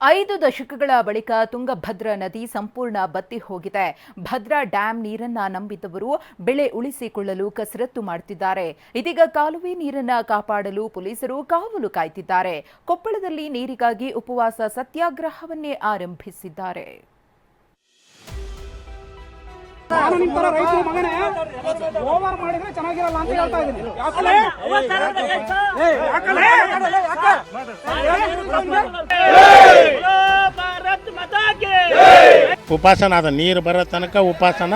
ಐದು ದಶಕಗಳ ಬಳಿಕ ತುಂಗಭದ್ರಾ ನದಿ ಸಂಪೂರ್ಣ ಬತ್ತಿ ಹೋಗಿದೆ. ಭದ್ರಾ ಡ್ಯಾಂ ನೀರನ್ನ ನಂಬಿದವರು ಬೆಳೆ ಉಳಿಸಿಕೊಳ್ಳಲು ಕಸರತ್ತು ಮಾಡುತ್ತಿದ್ದಾರೆ ಇದೀಗ ಕಾಲುವೆ ನೀರನ್ನ ಕಾಪಾಡಲು ಪೊಲೀಸರು ಕಾವಲು ಕಾಯ್ತಿದ್ದಾರೆ. ಕೊಪ್ಪಳದಲ್ಲಿ ನೀರಿಗಾಗಿ ಉಪವಾಸ ಸತ್ಯಾಗ್ರಹವನ್ನೇ ಆರಂಭಿಸಿದ್ದಾರೆ. ಮಾಡಿದ್ರೆ ಉಪಾಸನ ಅದ ನೀರು ಬರೋ ತನಕ ಉಪಾಸನ.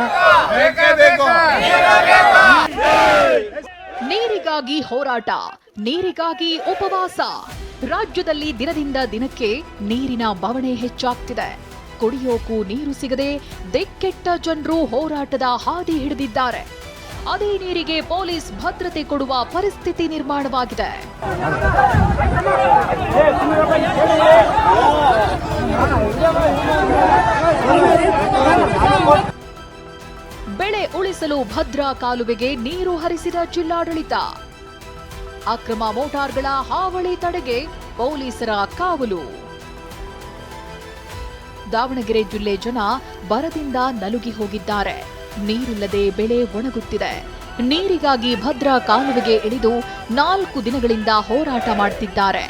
ನೀರಿಗಾಗಿ ಹೋರಾಟ, ನೀರಿಗಾಗಿ ಉಪವಾಸ. ರಾಜ್ಯದಲ್ಲಿ ದಿನದಿಂದ ದಿನಕ್ಕೆ ನೀರಿನ ಬವಣೆ ಹೆಚ್ಚಾಗ್ತಿದೆ. ಕುಡಿಯೋಕು ನೀರು ಸಿಗದೆ ದಿಕ್ಕೆಟ್ಟ ಜನರು ಹೋರಾಟದ ಹಾದಿ ಹಿಡಿದಿದ್ದಾರೆ. ಅದೇ ನೀರಿಗೆ ಪೊಲೀಸ್ ಭದ್ರತೆ ಕೊಡುವ ಪರಿಸ್ಥಿತಿ ನಿರ್ಮಾಣವಾಗಿದೆ. ಉಳಿಸಲು ಭದ್ರಾ ಕಾಲುವೆಗೆ ನೀರು ಹರಿಸಿದ ಜಿಲ್ಲಾಡಳಿತ. ಅಕ್ರಮ ಮೋಟಾರ್ಗಳ ಹಾವಳಿ ತಡೆಗೆ ಪೊಲೀಸರ ಕಾವಲು. ದಾವಣಗೆರೆ ಜಿಲ್ಲೆ ಜನ ಬರದಿಂದ ನಲುಗಿ ಹೋಗಿದ್ದಾರೆ. ನೀರಿಲ್ಲದೆ ಬೆಳೆ ಒಣಗುತ್ತಿದೆ. ನೀರಿಗಾಗಿ ಭದ್ರಾ ಕಾಲುವೆಗೆ ಇಳಿದು ನಾಲ್ಕು ದಿನಗಳಿಂದ ಹೋರಾಟ ಮಾಡುತ್ತಿದ್ದಾರೆ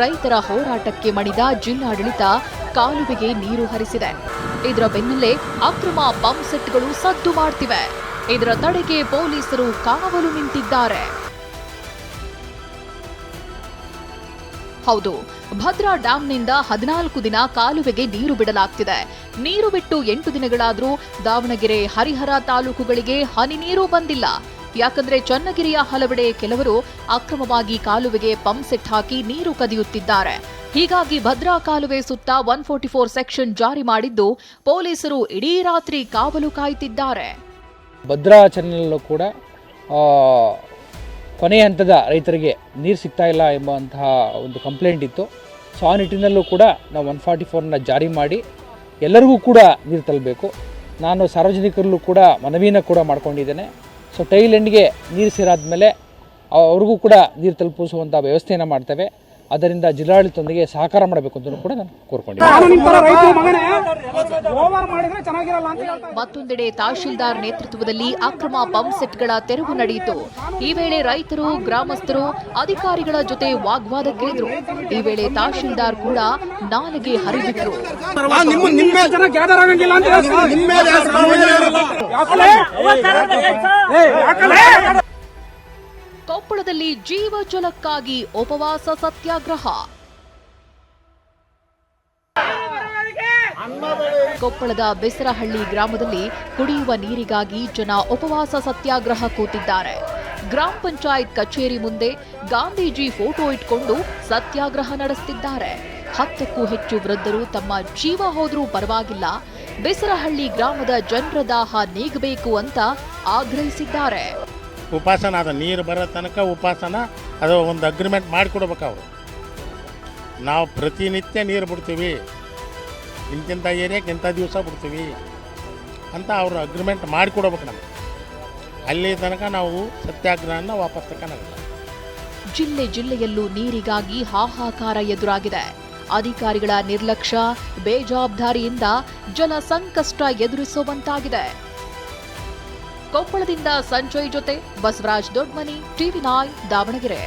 ರೈತರ ಹೋರಾಟಕ್ಕೆ ಮಣಿದ ಜಿಲ್ಲಾಡಳಿತ ಕಾಲುವೆಗೆ ನೀರು ಹರಿಸಿದೆ. ಇದರ ಬೆನ್ನಲ್ಲೇ ಅಕ್ರಮ ಪಂಪ್ ಸೆಟ್ಗಳು ಸದ್ದು ಮಾಡ್ತಿವೆ. ಇದರ ತಡೆಗೆ ಪೊಲೀಸರು ಕಾವಲು ನಿಂತಿದ್ದಾರೆ. ಹೌದು, ಭದ್ರಾ ಡ್ಯಾಂನಿಂದ ಹದಿನಾಲ್ಕು ದಿನ ಕಾಲುವೆಗೆ ನೀರು ಬಿಡಲಾಗ್ತಿದೆ. ನೀರು ಬಿಟ್ಟು ಎಂಟು ದಿನಗಳಾದರೂ ದಾವಣಗೆರೆ, ಹರಿಹರ ತಾಲೂಕುಗಳಿಗೆ ಹನಿ ನೀರು ಬಂದಿಲ್ಲ. ಯಾಕಂದ್ರೆ ಚನ್ನಗಿರಿಯ ಹಲವೆಡೆ ಕೆಲವರು ಅಕ್ರಮವಾಗಿ ಕಾಲುವೆಗೆ ಪಂಪ್ ಸೆಟ್ ಹಾಕಿ ನೀರು ಕದಿಯುತ್ತಿದ್ದಾರೆ. ಹೀಗಾಗಿ ಭದ್ರಾ ಕಾಲುವೆ ಸುತ್ತ ಒನ್ ಫೋರ್ಟಿ ಫೋರ್ ಸೆಕ್ಷನ್ ಜಾರಿ ಮಾಡಿದ್ದು ಪೊಲೀಸರು ಇಡೀ ರಾತ್ರಿ ಕಾವಲು ಕಾಯುತ್ತಿದ್ದಾರೆ ಭದ್ರಾ ಕೂಡ ಕೊನೆಯ ಹಂತದ ರೈತರಿಗೆ ನೀರು ಸಿಗ್ತಾ ಇಲ್ಲ ಎಂಬಂತಹ ಒಂದು ಕಂಪ್ಲೇಂಟ್ ಇತ್ತು. ಸೊ ಆ ನಿಟ್ಟಿನಲ್ಲೂ ಕೂಡ ನಾವು ಒನ್ ಫಾರ್ಟಿ ಫೋರ್ನ ಜಾರಿ ಮಾಡಿ ಎಲ್ಲರಿಗೂ ಕೂಡ ನೀರು ತಲುಪಬೇಕು ನಾನು ಸಾರ್ವಜನಿಕರಲ್ಲೂ ಕೂಡ ಮನವಿನ ಕೂಡ ಮಾಡ್ಕೊಂಡಿದ್ದೇನೆ. ಸೊ ಟೈಲ್ ಎಂಡ್ಗೆ ನೀರು ಸೇರಾದ್ಮೇಲೆ ಅವ್ರಿಗೂ ಕೂಡ ನೀರು ತಲುಪಿಸುವಂಥ ವ್ಯವಸ್ಥೆಯನ್ನು ಮಾಡ್ತೇವೆ. ಅದರಿಂದ ಜಿಲ್ಲಾಡಳಿತದೊಂದಿಗೆ ಸಹಕಾರ ಮಾಡಬೇಕು ಅಂತ ಕೂಡ ನಾನು ಕೋರ್ಕೊಂಡಿದ್ದೀನಿ ನಾನು ನಿಮ್ ತರ ರೈತರು ಮಗನೇ? ಓವರ್ ಮಾಡಿದ್ರೆ ಚೆನ್ನಾಗಿರಲ್ಲ ಅಂತ ಹೇಳ್ತಾ ಮತ್ತೊಂದೆಡೆ ತಹಶೀಲ್ದಾರ್ ನೇತೃತ್ವದಲ್ಲಿ ಅಕ್ರಮ ಪಂಪ್ ಸೆಟ್ಗಳ ತೆರವು ನಡೆಯಿತು. ಈ ವೇಳೆ ರೈತರು ಗ್ರಾಮಸ್ಥರು ಅಧಿಕಾರಿಗಳ ಜೊತೆ ವಾಗ್ವಾದಕ್ಕಿಳಿದ್ರು ಈ ವೇಳೆ ತಹಶೀಲ್ದಾರ್ ಕೂಡ ನಾಲಿಗೆ ಹರಿಬಿಟ್ರು. ಕೊಪ್ಪಳದಲ್ಲಿ ಜೀವ ಜಲಕ್ಕಾಗಿ ಉಪವಾಸ ಸತ್ಯಾಗ್ರಹ. ಕೊಪ್ಪಳದ ಬೆಸರಹಳ್ಳಿ ಗ್ರಾಮದಲ್ಲಿ ಕುಡಿಯುವ ನೀರಿಗಾಗಿ ಜನ ಉಪವಾಸ ಸತ್ಯಾಗ್ರಹ ಕೂತಿದ್ದಾರೆ. ಗ್ರಾಮ ಪಂಚಾಯತ್ ಕಚೇರಿ ಮುಂದೆ ಗಾಂಧೀಜಿ ಫೋಟೋ ಇಟ್ಕೊಂಡು ಸತ್ಯಾಗ್ರಹ ನಡೆಸುತ್ತಿದ್ದಾರೆ ಹತ್ತಕ್ಕೂ ಹೆಚ್ಚು ವೃದ್ಧರು ತಮ್ಮ ಜೀವ ಹೋದರೂ ಪರವಾಗಿಲ್ಲ. ಬೆಸರಹಳ್ಳಿ ಗ್ರಾಮದ ಜನರ ದಾಹ ನೀಗಬೇಕು ಅಂತ ಆಗ್ರಹಿಸಿದ್ದಾರೆ. ಉಪಾಸನ, ಅದು ನೀರು ಬರೋ ತನಕ ಉಪಾಸನ, ಅದು ಒಂದು ಅಗ್ರಿಮೆಂಟ್ ಮಾಡಿಕೊಡ್ಬೇಕು ಅವರು. ನಾವು ಪ್ರತಿನಿತ್ಯ ನೀರು ಬಿಡ್ತೀವಿ. ಇಂತಿಂಥ ಏರಿಯಾಕ್ಕೆ ಇಂಥ ದಿವಸ ಬಿಡ್ತೀವಿ ಅಂತ ಅವರು ಅಗ್ರಿಮೆಂಟ್ ಮಾಡಿಕೊಡ್ಬೇಕು ನಮಗೆ. ಅಲ್ಲಿ ತನಕ ನಾವು ಸತ್ಯಾಗ್ರಹನ ವಾಪಸ್ ತಗೊಳಲ್ಲ ಜಿಲ್ಲೆ ಜಿಲ್ಲೆಯಲ್ಲೂ ನೀರಿಗಾಗಿ ಹಾಹಾಕಾರ ಎದುರಾಗಿದೆ. ಅಧಿಕಾರಿಗಳ ನಿರ್ಲಕ್ಷ್ಯ, ಬೇಜವಾಬ್ದಾರಿಯಿಂದ ಜಲ ಸಂಕಷ್ಟ ಎದುರಿಸುವಂತಾಗಿದೆ. ಕೊಪ್ಪಳದಿಂದ ಸಂಜಯ್ ಜೊತೆ ಬಸವರಾಜ್ ದೊಡ್ಮನಿ ಟಿವಿ ನಾಯ್ ದಾವಣಗೆರೆ.